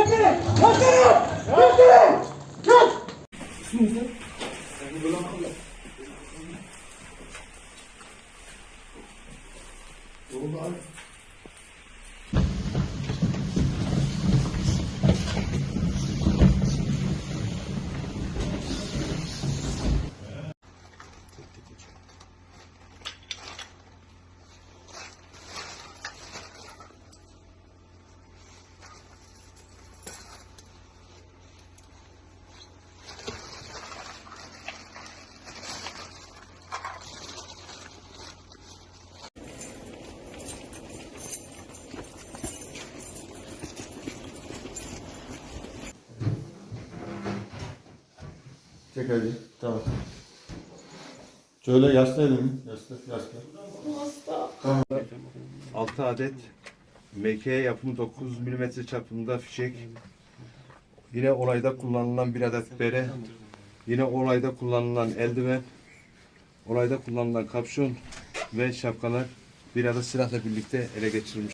Gönderin! Gönderin! Gönderin! Gönder! Yolda abi. Çek hadi. Tamam. Şöyle yasla elini. Yasla, yasla. 6 adet MK yapımı 9 mm çapında fişek. Yine olayda kullanılan bir adet bere. Yine olayda kullanılan eldiven. Olayda kullanılan kapşon ve şapkalar bir adet silahla birlikte ele geçirilmiş.